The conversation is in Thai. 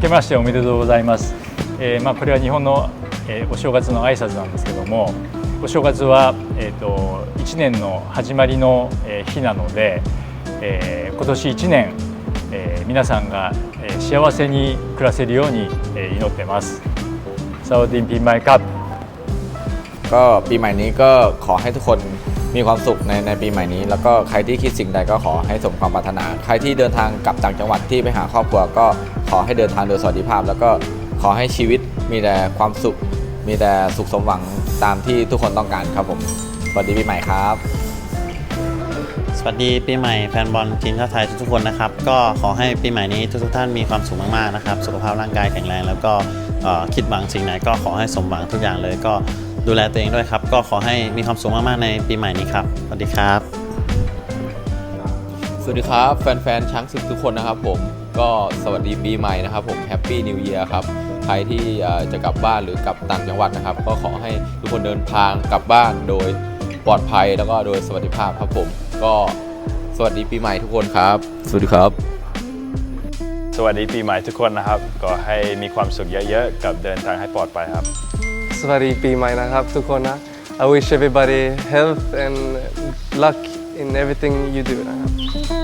けましておめでとうございます、えー、まあ、これは日本の、えー、お正月の挨拶なんですけどもお正月は、えーと、と1年の始まりの、え日なので、え今年1年、え皆さんが、え幸せに暮らせるように、え祈ってます。サウディンピンマイカップก็ปีใหม่นี้ก็ขอให้ทุกคน มีความสุขในในปีใหม่นี้ แล้วก็ใครที่คิดสิ่งใดก็ขอให้สมความปรารถนา ใครที่เดินทางกลับต่างจังหวัดที่ไปหาครอบครัวก็ขอให้เดินทางโดยสวัสดิภาพ แล้วก็ขอให้ชีวิตมีแต่ความสุข มีแต่สุขสมหวังตามที่ทุกคนต้องการครับผมสวัสดีปีใหม่ครับ สวัสดีปีใหม่แฟนบอลทีมชาติไทยทุกๆคนนะครับ ก็ขอให้ปีใหม่นี้ทุกๆท่านมีความสุขมากๆนะครับ สุขภาพร่างกายแข็งแรง แล้วก็เอ่อคิดหวังสิ่งไหนก็ขอให้สมหวังทุกอย่างเลยก็ ดูแลตัวเองด้วยครับ ก็ขอให้มีความสุขมาก ๆ ในปีใหม่นี้ครับ สวัสดีครับ สวัสดีครับ แฟน ๆ ช้างศึกทุกคนนะครับผมก็สวัสดีปีใหม่นะครับผมแฮปปี้นิว e ย r ครับใครที่เอ่อจะกลับบ้านหรือกลับต่างจังหวัดนะครับ ก็ขอให้ทุกคนเดินทางกลับบ้านโดยปลอดภัยแล้วก็โดยสวัสดิภาพครับผม ก็สวัสดีปีใหม่ทุกคนครับ สวัสดีครับ สวัสดีปีใหม่ทุกคนนะครับ ก็ให้มีความสุขเยอะๆ กับเดินทางให้ปลอดภัยครับ สวัสดีปีใหม่นะครับทุกคนนะ I wish everybody health and luck in everything you do นะครับ